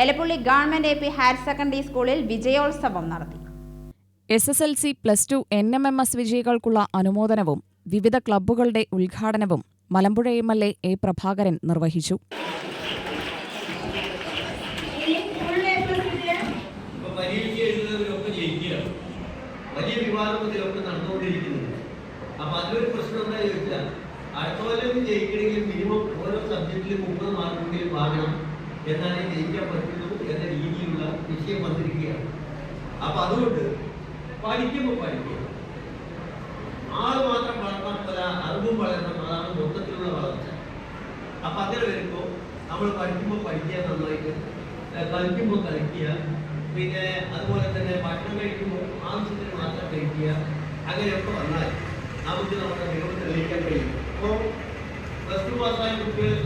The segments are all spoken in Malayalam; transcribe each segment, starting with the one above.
Elappully government A P higher secondary സ്കൂളിൽ വിജയോത്സവം നടത്തി. S S L C plus two N M M S വിജയികൾക്കുള്ള അനുമോദനവും വിവിധ ക്ലബ്ബുകളുടെ ഉദ്ഘാടനവും Malampuzha M L A A Prabhakaran നിർവഹിച്ചു. വലിയ അപ്പൊ അതിലൊരു പ്രശ്നം എന്താ ചോദിച്ചാൽ അടുത്ത കൊല്ലം ജയിക്കണമെങ്കിൽ മിനിമം ഓരോ സബ്ജക്റ്റിലും മുപ്പത് മാർക്കെങ്കിലും വാങ്ങണം. എന്നാലേ ജയിക്കാൻ പറ്റുള്ളൂ എന്ന രീതിയിലുള്ള വിഷയം വന്നിരിക്കുകയാണ്. അപ്പൊ അതുകൊണ്ട് പഠിക്കുമ്പോൾ പഠിക്കുക. ആൾ മാത്രം വളർന്നാൽ പല അറിവും വളരണം അതാണ് മൊത്തത്തിലുള്ള വളർച്ച. അപ്പൊ അങ്ങനെ വരുമ്പോൾ നമ്മൾ പഠിക്കുമ്പോൾ പഠിക്കുക നന്നായിട്ട് കളിക്കുമ്പോൾ കളിക്കുക പിന്നെ അതുപോലെ തന്നെ ഭക്ഷണം കഴിക്കുമ്പോൾ ആവശ്യത്തിന് മാത്രം കഴിക്കുക അങ്ങനെയൊക്കെ വന്നാൽ നമുക്ക് നമ്മുടെ മികവ് തെളിയിക്കാൻ കഴിയും. അപ്പോൾ പ്ലസ് ടു പാസ്സായ കുട്ടികളെ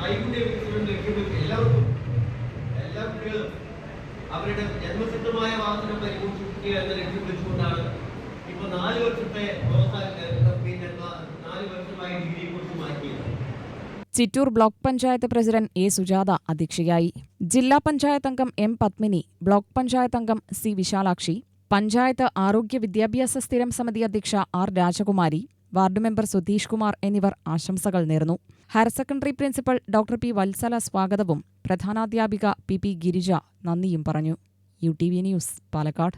നൈപുണ്യ വികസനം ലക്ഷ്യമിട്ട് എല്ലാവർക്കും എല്ലാ കുട്ടികളും അവരുടെ ജന്മസിദ്ധമായ വാസന പരിപോഷിപ്പിക്കുക എന്ന ലക്ഷ്യം വെച്ചുകൊണ്ടാണ് ഇപ്പൊ നാല് വർഷത്തെ പിന്നെ നാല് വർഷമായി ഡിഗ്രി കോഴ്സ് മാറ്റിയത്. Chittur block panchayat president A Sujatha അധ്യക്ഷയായി. ജില്ലാ പഞ്ചായത്ത് അംഗം എം പത്മിനി ബ്ലോക്ക് പഞ്ചായത്ത് അംഗം സി വിശാലാക്ഷി പഞ്ചായത്ത് ആരോഗ്യ വിദ്യാഭ്യാസ സ്ഥിരം സമിതി അധ്യക്ഷ ആർ രാജകുമാരി വാർഡ് മെമ്പർ സുധീഷ് കുമാർ എന്നിവർ ആശംസകൾ നേർന്നു. Higher secondary principal doctor P Vatsala സ്വാഗതവും പ്രധാനാധ്യാപിക പി പി ഗിരിജ നന്ദിയും പറഞ്ഞു. U T V news Palakkad.